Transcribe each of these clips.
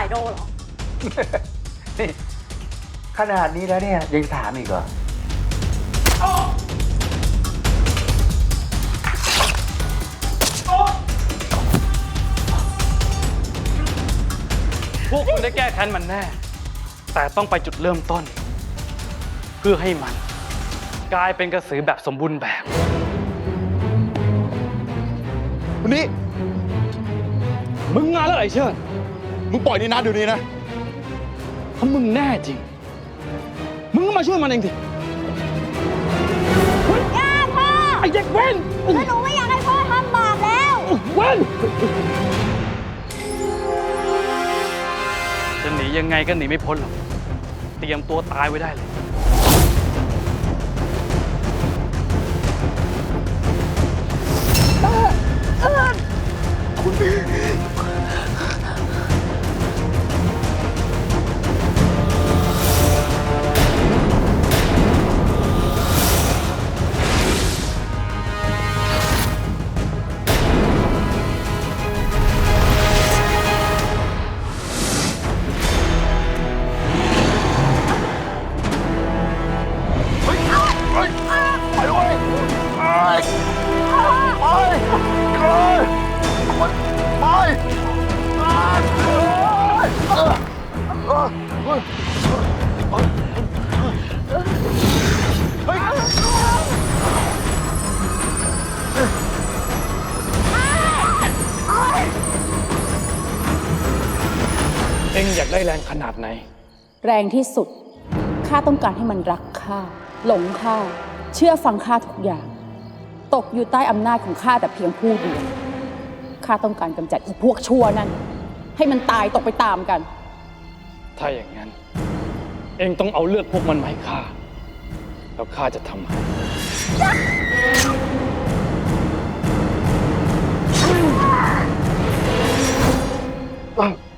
ายโดเหรอ นี่ขนาดนี้แล้วเนี่ยยังถามอีกเหรอ พวกคุณได้แก้แค้นมันแน่ แต่ต้องไปจุดเริ่มต้น เพื่อให้มัน กลายเป็นกระสือแบบสมบูรณ์แบบ วันนี้ มึงงานแล้วไอ้เชิด มึงปล่อยนี่นะเดี๋ยวนี้นะ ถ้ามึงแน่จริง มึงก็มาช่วยมันเองสิย่าพ่อไอ้เด็กเว้นแล้วหนูไม่อยากให้พ่อทำบาปแล้ว เว้น จะหนียังไงก็หนีไม่พ้นหรอก เตรียมตัวตายไว้ได้เลยเอ็ ได้แรงขนาดไหน แรงที่สุด ข้าต้องการให้มันรักข้า หลงข้า เชื่อฟังข้าทุกอย่าง ตกอยู่ใต้อำนาจของข้าแต่เพียงผู้เดียว ข้าต้องการกำจัดอีพวกชั่วนั่น ให้มันตายตกไปตามกัน ถ้าอย่างนั้น เอ็งต้องเอาเลือดพวกมันมาให้ข้า แล้วข้าจะทำให้จริง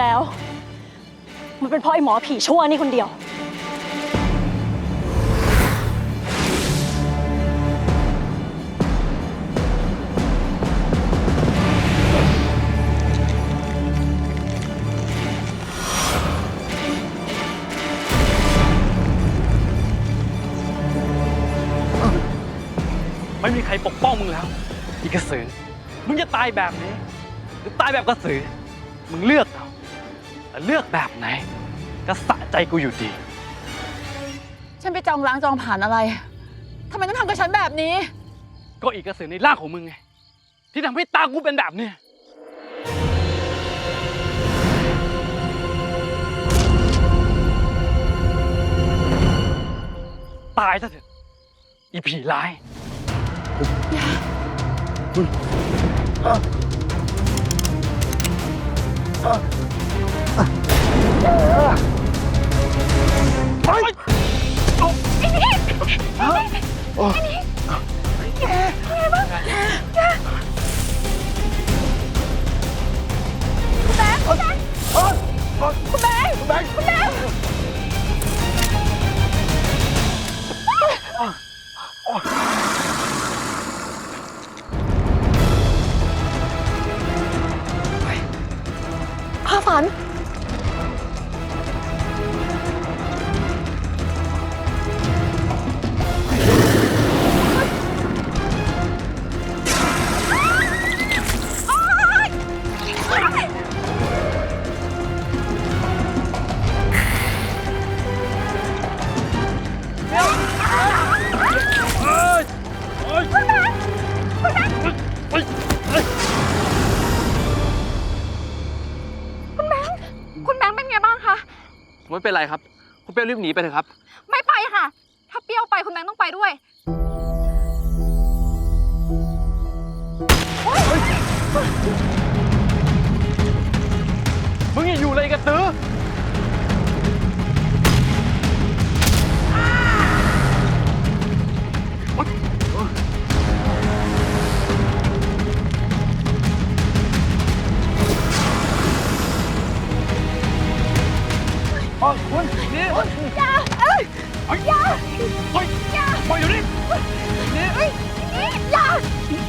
แล้ว มันเป็นเพราะไอ้หมอผีชั่วนี่คนเดียว ไม่มีใครปกป้องมึงแล้ว อีกระสือ มึงจะตายแบบนี้ หรือตายแบบกระสือ มึงเลือกเอา แต่เลือกแบบไหน ก็สะใจกูอยู่ดี ฉันไปจองล้างจองผ่านอะไร ทำไมต้องทำกับฉันแบบนี้ ก็อีกกระสือในร่างของมึงไง ที่ทำให้ตากูเป็นแบบเนี้ยตายซะเถอะอีผีร้าย ข้าฝันคุณ ไม่เป็นไรครับ คุณเปรี้ยวรีบหนีไปเถอะครับ ไม่ไปค่ะ ถ้าเปรี้ยวไปคุณแบงค์ต้องไปด้วยมึงอย่าอยู่เลยกระตือ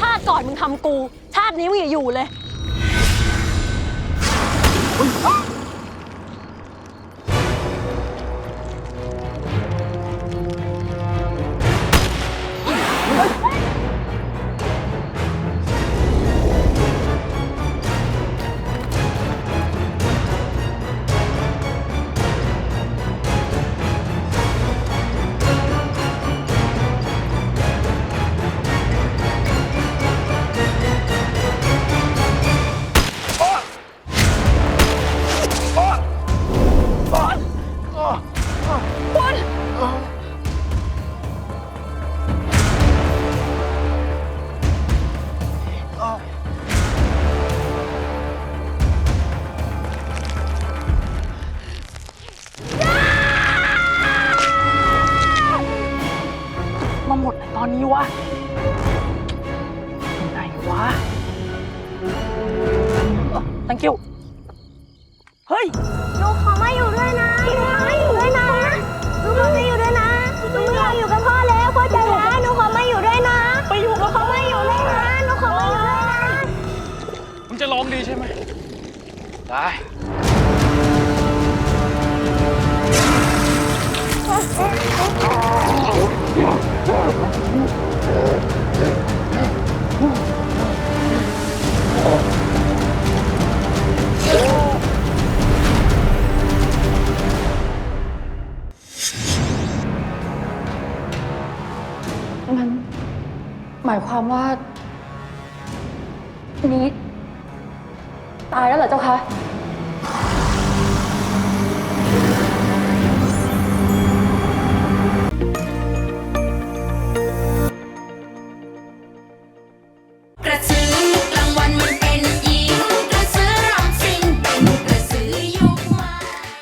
ชาติก่อนมึงทำกู ชาตินี้มึงอย่าอยู่เลย อนนี้วะอยู่ไหนวะ thank you เฮ้ย หนูขอมาอยู่ด้วยนะหนูขอมาอยู่ด้วยนะหนูขอมาอยู่ด้วยนะหนูไม่อยากอยู่กับพ่อแล้วพ่อใจร้ายหนูขอมาอยู่ด้วยนะไปอยู่กับขอมาอยู่ด้วยนะหนูขอมาอยู่ด้วยนะ มึงจะร้องดีใช่ไหม ได้ ว่านี้ ตายแล้วเหรอเจ้าคะ